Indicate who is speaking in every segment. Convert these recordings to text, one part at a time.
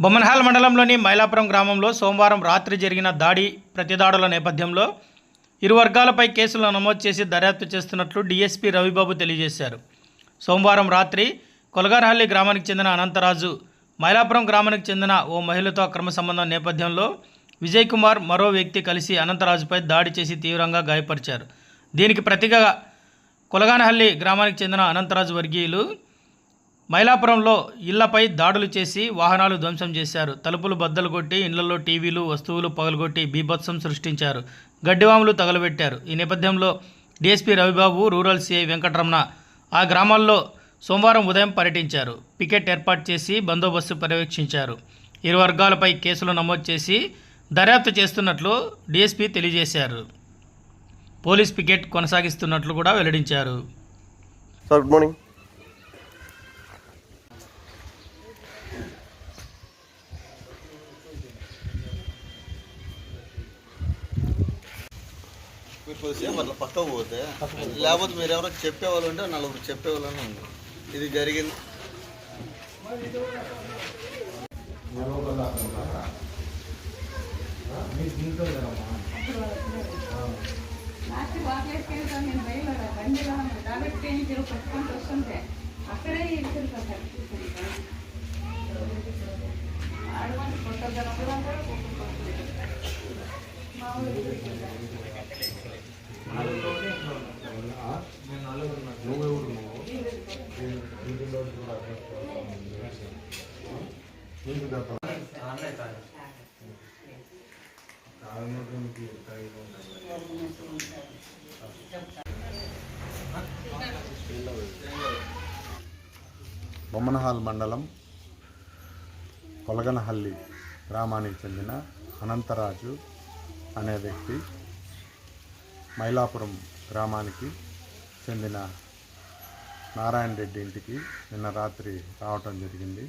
Speaker 1: బొమ్మన్హాల్ మండలంలోని మైలాపురం గ్రామంలో సోమవారం రాత్రి జరిగిన దాడి ప్రతిదాడుల నేపథ్యంలో ఇరు వర్గాలపై కేసులు నమోదు చేసి దర్యాప్తు చేస్తున్నట్లు డీఎస్పీ రవిబాబు తెలియజేశారు. సోమవారం రాత్రి కొలగారహల్లి గ్రామానికి చెందిన అనంతరాజు మైలాపురం గ్రామానికి చెందిన ఓ మహిళతో అక్రమ సంబంధం నేపథ్యంలో విజయ్ కుమార్ మరో వ్యక్తి కలిసి అనంతరాజుపై దాడి చేసి తీవ్రంగా గాయపరిచారు. దీనికి ప్రతిగా కొలగానహల్లి గ్రామానికి చెందిన అనంతరాజు వర్గీయులు మైలాపురంలో ఇళ్ళపై దాడులు చేసి వాహనాలు ధ్వంసం చేశారు. తలుపులు బద్దలు కొట్టి ఇళ్ళలో టీవీలు వస్తువులు పగలగొట్టి బీభత్సం సృష్టించారు. గడ్డివాములు తగలబెట్టారు. ఈ నేపథ్యంలో DSP Ravibabu rural CI Venkataramana ఆ గ్రామాల్లో సోమవారం ఉదయం పర్యటించారు. పికెట్ ఏర్పాటు చేసి బందోబస్తు పర్యవేక్షించారు. ఇరు వర్గాలపై కేసులు నమోదు చేసి దర్యాప్తు చేస్తున్నట్లు డీఎస్పీ తెలియజేశారు. పోలీస్ పికెట్ కొనసాగిస్తున్నట్లు కూడా వెల్లడించారు.
Speaker 2: Sir good morning.
Speaker 3: మీరు కొద్దిసేపు అట్లా పక్కకు పోతే లేకపోతే మీరు ఎవరైనా చెప్పేవాళ్ళు ఉంటే నలుగురు చెప్పేవాళ్ళని ఉంది. ఇది జరిగింది.
Speaker 4: రాత్రి వాకిలేసుకెళ్తాను నేను బయలుదేరా కాబట్టి వస్తుంటే అక్కడే ఆడవాళ్ళు కొట్టగలరు
Speaker 5: బొమ్మనహాల్ మండలం కొలగనహల్లి గ్రామానికి చెందిన అనంతరాజు అనే వ్యక్తి మైలాపురం గ్రామానికి చెందిన నారాయణ రెడ్డి ఇంటికి నిన్న రాత్రి రావటం జరిగింది.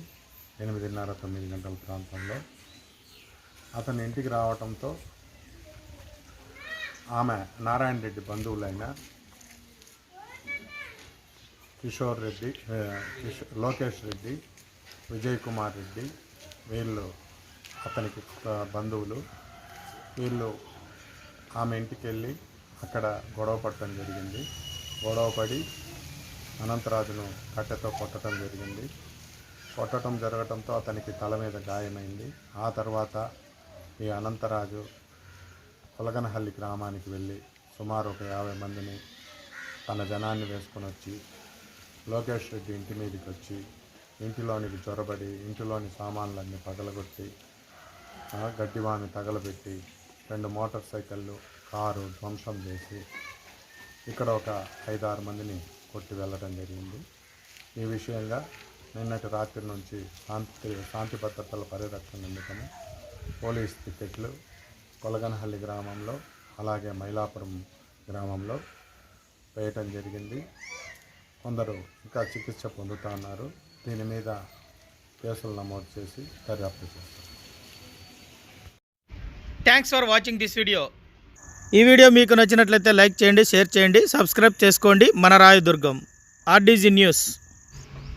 Speaker 5: ఎనిమిదిన్నర తొమ్మిది గంటల ప్రాంతంలో అతని ఇంటికి రావటంతో ఆమె నారాయణ రెడ్డి బంధువులైన కిషోర్ రెడ్డి కిషో లోకేష్ రెడ్డి విజయ్ కుమార్ రెడ్డి వీళ్ళు అతనికి బంధువులు. వీళ్ళు ఆమె ఇంటికి వెళ్ళి అక్కడ గొడవ పడటం జరిగింది. గొడవ పడి అనంతరాజును కట్టెతో కొట్టడం జరిగింది. కొట్టడం జరగటంతో అతనికి తల మీద గాయమైంది. ఆ తర్వాత ఈ అనంతరాజు కొలగనహల్లి గ్రామానికి వెళ్ళి సుమారు ఒక యాభై మందిని తన జనాన్ని వేసుకొని వచ్చి లోకేష్ రెడ్డి ఇంటి మీదకి వచ్చి ఇంటిలోనికి జ్వరబడి ఇంటిలోని సామాన్లన్నీ పగలగొట్టి ఆ, తగలబెట్టి రెండు మోటార్ సైకిళ్ళు కారు ధ్వంసం చేసి ఇక్కడ ఒక ఐదారు మందిని కొట్టి వెళ్ళడం జరిగింది. ఈ విషయంగా నిన్నటి రాత్రి నుంచి శాంతి శాంతి భద్రతల పరిరక్షణ నిమిత్తము పోలీస్ టికెట్లు కొలగనహల్లి గ్రామంలో అలాగే మైలాపురం గ్రామంలో వేయటం జరిగింది. కొందరు ఇంకా చికిత్స పొందుతా ఉన్నారు. దీని మీద కేసులు నమోదు చేసి దర్యాప్తు చేస్తారు.
Speaker 1: Thanks for watching this video ఈ వీడియో మీకు నచ్చినట్లయితే లైక్ చేయండి షేర్ చేయండి సబ్స్క్రైబ్ చేసుకోండి. మన రాయదుర్గం ఆర్డీజీ న్యూస్.